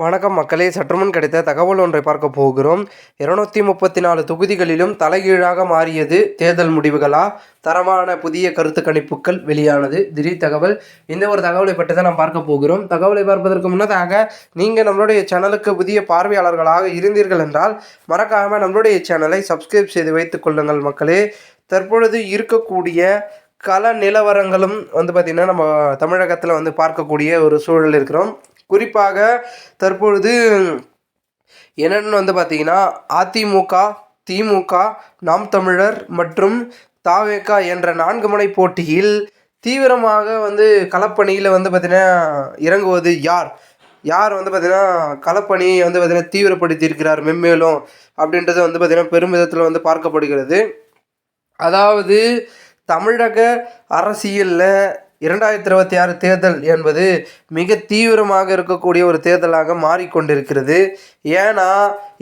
வணக்கம் மக்களே. சற்றுமுன் கிடைத்த தகவல் ஒன்றை பார்க்க போகிறோம். இருநூத்தி முப்பத்தி நாலு தொகுதிகளிலும் தலைகீழாக மாறியது தேர்தல் முடிவுகளா? தரமான புதிய கருத்து கணிப்புகள் வெளியானது. திடீர் தகவல். இந்த ஒரு தகவலை பற்றி தான் நாம் பார்க்க போகிறோம். தகவலை பார்ப்பதற்கு முன்னதாக நீங்கள் நம்மளுடைய சேனலுக்கு புதிய பார்வையாளர்களாக இருந்தீர்கள் என்றால் மறக்காமல் நம்மளுடைய சேனலை சப்ஸ்கிரைப் செய்து வைத்துக் கொள்ளுங்கள் மக்களே. தற்பொழுது இருக்கக்கூடிய கல நிலவரங்களும் வந்து பார்த்திங்கன்னா நம்ம தமிழகத்தில் வந்து பார்க்கக்கூடிய ஒரு சூழல் இருக்கிறோம். குறிப்பாக தற்பொழுது என்னென்னு வந்து பார்த்திங்கன்னா அதிமுக திமுக நாம் தமிழர் மற்றும் தாவேக்கா என்ற நான்கு முனை போட்டியில் தீவிரமாக வந்து களப்பணியில் வந்து பார்த்திங்கன்னா இறங்குவது யார்? யார் வந்து பார்த்திங்கன்னா களப்பணியை வந்து பார்த்திங்கன்னா தீவிரப்படுத்தியிருக்கிறார் மென்மேலும் அப்படின்றது வந்து பார்த்திங்கன்னா பெருமிதத்தில் வந்து பார்க்கப்படுகிறது. அதாவது தமிழக அரசியலில் இரண்டாயிரத்தி இருபத்தி ஆறு தேர்தல் என்பது மிக தீவிரமாக இருக்கக்கூடிய ஒரு தேர்தலாக மாறிக்கொண்டிருக்கிறது. ஏன்னா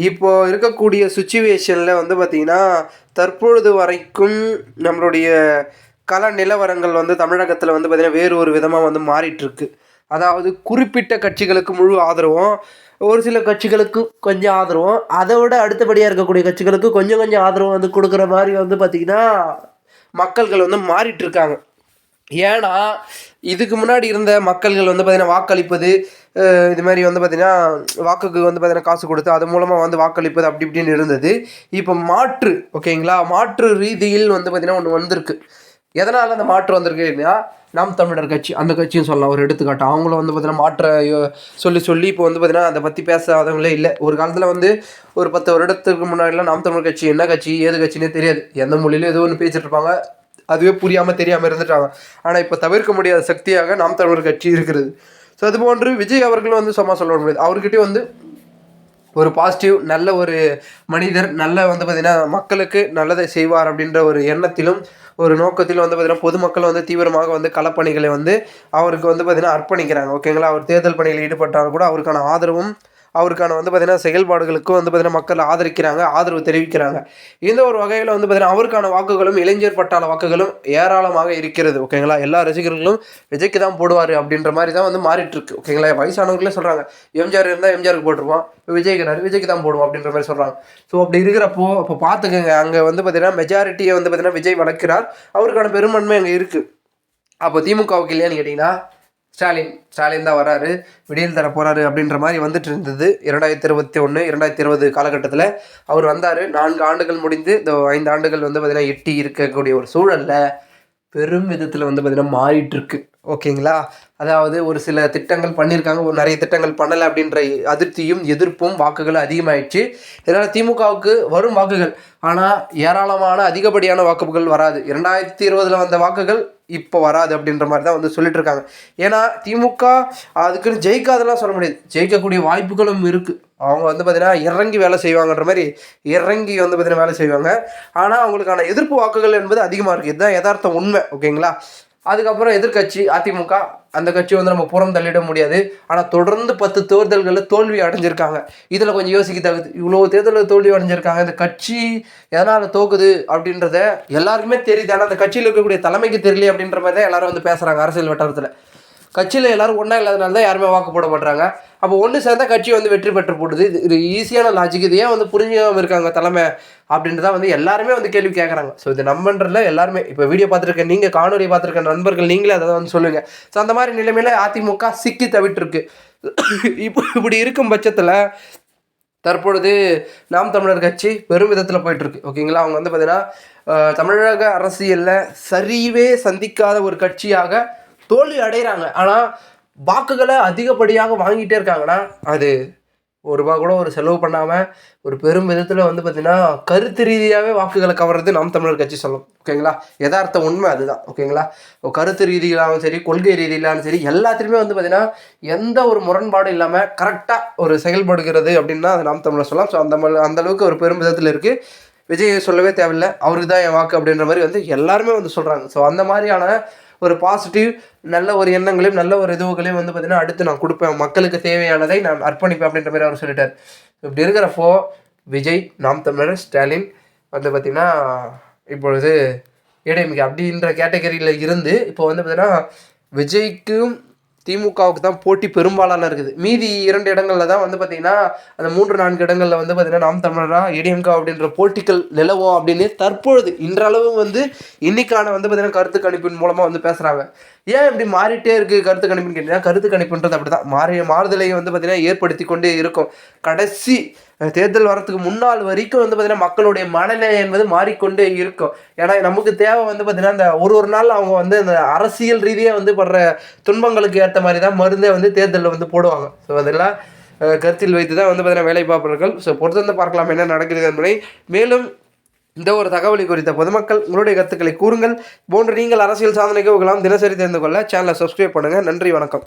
இப்போ இருக்கக்கூடிய சுச்சுவேஷனில் வந்து பார்த்திங்கன்னா தற்பொழுது வரைக்கும் நம்மளுடைய கல நிலவரங்கள் வந்து தமிழகத்தில் வந்து பார்த்திங்கன்னா வேறு ஒரு விதமாக வந்து மாறிட்டுருக்கு. அதாவது குறிப்பிட்ட கட்சிகளுக்கு முழு ஆதரவும் ஒரு சில கட்சிகளுக்கு கொஞ்சம் ஆதரவும் அதை விட அடுத்தபடியாக இருக்கக்கூடிய கட்சிகளுக்கு கொஞ்சம் கொஞ்சம் ஆதரவு வந்து கொடுக்குற மாதிரி வந்து பார்த்திங்கன்னா மக்கள்கள் வந்து மாறிட்டு இருக்காங்க ஏன்னா இதுக்கு முன்னாடி இருந்த மக்கள்கள் வந்து பார்த்திங்கன்னா வாக்களிப்பது இது மாதிரி வந்து பார்த்திங்கன்னா வாக்குக்கு வந்து பார்த்திங்கன்னா காசு கொடுத்து அது மூலமாக வந்து வாக்களிப்பது அப்படி இப்படின்னு இருந்தது. இப்போ மாற்று ஓகேங்களா மாற்று ரீதியில் வந்து பார்த்திங்கன்னா ஒன்று வந்திருக்கு. எதனால் அந்த மாற்று வந்திருக்குன்னா நாம் தமிழர் கட்சி அந்த கட்சியும் சொல்லலாம். ஒரு எடுத்துக்காட்டு. அவங்களும் வந்து பார்த்தீங்கன்னா மாற்ற சொல்லி சொல்லி இப்போ வந்து பார்த்தீங்கன்னா அதை பற்றி பேசாதவங்களே இல்லை. ஒரு காலத்தில் வந்து ஒரு பத்து வருடத்துக்கு முன்னாடிலாம் நாம் தமிழர் கட்சி என்ன கட்சி ஏது கட்சினே தெரியாது. எந்த மொழியிலும் ஏதோ ஒன்று பேசிட்டு இருப்பாங்க. அதுவே புரியாமல் தெரியாமல் இருந்துட்டாங்க. ஆனால் இப்போ தவிர்க்க முடியாத சக்தியாக நாம் தமிழர் கட்சி இருக்கிறது. ஸோ அதுபோன்று விஜய் அவர்களும் வந்து சும்மா சொல்ல முடியாது. அவர்கிட்டயும் வந்து ஒரு பாசிட்டிவ் நல்ல ஒரு மனிதர் நல்ல வந்து பார்த்திங்கன்னா மக்களுக்கு நல்லதை செய்வார் அப்படின்ற ஒரு எண்ணத்திலும் ஒரு நோக்கத்தில் வந்து பார்த்திங்கன்னா பொதுமக்கள் வந்து தீவிரமாக வந்து களப்பணிகளை வந்து அவருக்கு வந்து பார்த்திங்கன்னா அர்ப்பணிக்கிறாங்க. ஓகேங்களா? அவர் தேர்தல் பணியில் ஈடுபட்டாலும் கூட அவருக்கான ஆதரவும் அவருக்கான வந்து பார்த்திங்கன்னா செயல்பாடுகளுக்கும் வந்து பார்த்திங்கன்னா மக்கள் ஆதரிக்கிறாங்க ஆதரவு தெரிவிக்கிறாங்க. இந்த ஒரு வகையில் வந்து பார்த்திங்கன்னா அவருக்கான வாக்குகளும் இளைஞர் பட்டாள வாக்குகளும் ஏராளமாக இருக்கிறது ஓகேங்களா எல்லா ரசிகர்களும் விஜய்க்கு தான் போடுவார் அப்படின்ற மாதிரி தான் வந்து மாறிட்டுருக்கு ஓகேங்களா வயசானவங்களே சொல்கிறாங்க எம்ஜிஆர் இருந்தால் எம்ஜிஆருக்கு போட்டுருவோம் விஜய்க்கு விஜய்க்கு தான் போடுவோம் அப்படின்ற மாதிரி சொல்கிறாங்க ஸோ அப்படி இருக்கிறப்போ இப்போ பார்த்துக்கோங்க அங்கே வந்து பார்த்திங்கன்னா மெஜாரிட்டியை வந்து பார்த்திங்கன்னா விஜய் வளர்க்கிறார் அவருக்கான பெரும்பான்மை அங்கே இருக்குது அப்போ திமுகவுக்கு இல்லையான்னு கேட்டிங்கன்னா ஸ்டாலின் ஸ்டாலின் தான் வராரு. விடியல் தர போகிறாரு அப்படின்ற மாதிரி வந்துட்டு இருந்தது. இரண்டாயிரத்தி இருபத்தி ஒன்று இரண்டாயிரத்தி இருபது காலகட்டத்தில் அவர் வந்தார். நான்கு ஆண்டுகள் முடிந்து இந்த ஐந்து ஆண்டுகள் வந்து பார்த்திங்கன்னா எட்டி இருக்கக்கூடிய ஒரு சூழலில் பெரும் விதத்தில் வந்து பார்த்திங்கன்னா மாறிட்டுருக்கு. ஓகேங்களா? அதாவது ஒரு சில திட்டங்கள் பண்ணியிருக்காங்க ஒரு நிறைய திட்டங்கள் பண்ணலை அப்படின்ற அதிருப்தியும் எதிர்ப்பும் வாக்குகள் அதிகமாயிடுச்சு. இதனால் திமுகவுக்கு வரும் வாக்குகள். ஆனால் ஏராளமான அதிகப்படியான வாக்குகள் வராது. இரண்டாயிரத்தி இருபதில் வந்த வாக்குகள் இப்போ வராது அப்படின்ற மாதிரி தான் வந்து சொல்லிட்டு இருக்காங்க ஏன்னா திமுக அதுக்குன்னு ஜெயிக்காதெல்லாம் சொல்ல முடியாது. ஜெயிக்கக்கூடிய வாய்ப்புகளும் இருக்குது அவங்க வந்து பார்த்திங்கன்னா இறங்கி வேலை செய்வாங்கன்ற மாதிரி இறங்கி வந்து பார்த்திங்கன்னா வேலை செய்வாங்க. ஆனால் அவங்களுக்கான எதிர்ப்பு வாக்குகள் என்பது அதிகமாக இருக்குது இதுதான் யதார்த்தம் உண்மை ஓகேங்களா? அதுக்கப்புறம் எதிர்கட்சி அதிமுக அந்த கட்சி வந்து நம்ம புறம் தள்ளிட முடியாது. ஆனால் தொடர்ந்து பத்து தேர்தல்களில் தோல்வி அடைஞ்சிருக்காங்க. இதில் கொஞ்சம் யோசிக்க தகுது. இவ்வளோ தேர்தலில் தோல்வி அடைஞ்சிருக்காங்க. இந்த கட்சி எதனால் தோக்குது அப்படின்றத எல்லாருக்குமே தெரியுது. ஆனால் அந்த கட்சியில் இருக்கக்கூடிய தலைமைக்கு தெரியல அப்படின்ற மாதிரி தான் எல்லாரும் வந்து பேசுகிறாங்க அரசியல் வட்டாரத்தில். கட்சியில் எல்லோரும் ஒன்றா இல்லாதனால தான் யாருமே வாக்கு போட மாட்டாங்க அப்போ ஒன்று சேர்ந்தால் கட்சி வந்து வெற்றி பெற்று போடுது. இது ஈஸியான லாஜிக் இது ஏன் வந்து புரிஞ்சாமல் இருக்காங்க தலைமை அப்படின்றத வந்து எல்லாருமே வந்து கேள்வி கேட்குறாங்க ஸோ இது நம்பன்றதுல எல்லாருமே இப்போ வீடியோ பார்த்துருக்க நீங்கள் காணொலி பார்த்துருக்க நண்பர்கள் நீங்களே அதை வந்து சொல்லுங்கள் ஸோ அந்த மாதிரி நிலைமையில் அதிமுக சிக்கி தவிட்டுருக்கு. இப்போ இப்படி இருக்கும் பட்சத்தில் தற்பொழுது நாம் தமிழர் கட்சி பெரும் விதத்தில் போயிட்டுருக்கு. ஓகேங்களா அவங்க வந்து பார்த்திங்கன்னா தமிழக அரசியலில் சரிவே சந்திக்காத ஒரு கட்சியாக தோல்வி அடைகிறாங்க ஆனால் வாக்குகளை அதிகப்படியாக வாங்கிட்டே இருக்காங்கன்னா அது ஒரு ரூபா கூட ஒரு செலவு பண்ணாமல் ஒரு பெரும் விதத்தில் வந்து பார்த்திங்கன்னா கருத்து ரீதியாகவே வாக்குகளை கவர்றது நாம் தமிழர் கட்சி சொல்லும். ஓகேங்களா யதார்த்த உண்மை அதுதான். ஓகேங்களா கருத்து ரீதியிலாலும் சரி கொள்கை ரீதியிலாலும் சரி எல்லாத்துலேயுமே வந்து பார்த்திங்கன்னா எந்த ஒரு முரண்பாடும் இல்லாமல் கரெக்டாக ஒரு செயல்படுகிறது அப்படின்னா அது நாம் தமிழர் சொல்லலாம். ஸோ அந்த அந்த அளவுக்கு ஒரு பெரும் விதத்தில் இருக்குது விஜய் சொல்லவே தேவையில்லை. அவருக்கு தான் என் வாக்கு அப்படின்ற மாதிரி வந்து எல்லாருமே வந்து சொல்கிறாங்க ஸோ அந்த மாதிரியான ஒரு பாசிட்டிவ் நல்ல ஒரு எண்ணங்களையும் நல்ல ஒரு இதுவுகளையும் வந்து பார்த்திங்கன்னா அடுத்து நான் கொடுப்பேன். மக்களுக்கு தேவையானதை நான் அர்ப்பணிப்பேன் அப்படின்ற மாதிரி அவர் சொல்லிட்டார். இப்படி இருக்கிறப்போ விஜய் நாம் தமிழர் ஸ்டாலின் வந்து பார்த்திங்கன்னா இப்பொழுது ஏடிஎம்கே அப்படின்ற கேட்டகரியில் இருந்து இப்போ வந்து பார்த்திங்கன்னா விஜய்க்கும் திமுகவுக்கு தான் போட்டி பெரும்பாலான இருக்குது. மீதி இரண்டு இடங்களில் தான் வந்து பார்த்திங்கன்னா அந்த மூன்று நான்கு இடங்களில் வந்து பார்த்திங்கன்னா நாம் தமிழரா ஏடிஎம்கா அப்படின்ற போட்டிகள் நிலவும் அப்படின்னு தற்பொழுது இன்றளவும் வந்து இன்னைக்கான வந்து பார்த்திங்கன்னா கருத்து கணிப்பின் மூலமாக வந்து பேசுகிறாங்க ஏன் இப்படி மாறிட்டே இருக்குது கருத்து கணிப்புன்னு கேட்டிங்கன்னா கருத்து கணிப்புன்றது அப்படி தான் மாறிய மாறுதலை வந்து பார்த்திங்கன்னா ஏற்படுத்தி கொண்டே இருக்கும். கடைசி தேர்தல் வரத்துக்கு முன்னாள் வரைக்கும் வந்து பார்த்திங்கன்னா மக்களுடைய மனநிலை என்பது மாறிக்கொண்டே இருக்கும். ஏன்னா நமக்கு தேவை வந்து பார்த்திங்கன்னா இந்த ஒரு ஒரு நாள் அவங்க வந்து இந்த அரசியல் ரீதியாக வந்து படுற துன்பங்களுக்கு ஏற்ற மாதிரி தான் மருந்தே வந்து தேர்தலில் வந்து போடுவாங்க. ஸோ அதெல்லாம் கருத்தில் வைத்து தான் வந்து பார்த்திங்கன்னா வேலை பார்ப்பார்கள் ஸோ பொறுத்திருந்து பார்க்கலாம் என்ன நடக்கிறது என்பதை மேலும் இந்த ஒரு தகவலை குறித்த பொதுமக்கள் உங்களுடைய கருத்துக்களை கூறுங்கள். போன்று நீங்கள் அரசியல் சாதனைக்கு உங்களாம் தினசரி தெரிந்து கொள்ள சேனலை சப்ஸ்கிரைப் பண்ணுங்கள் நன்றி வணக்கம்.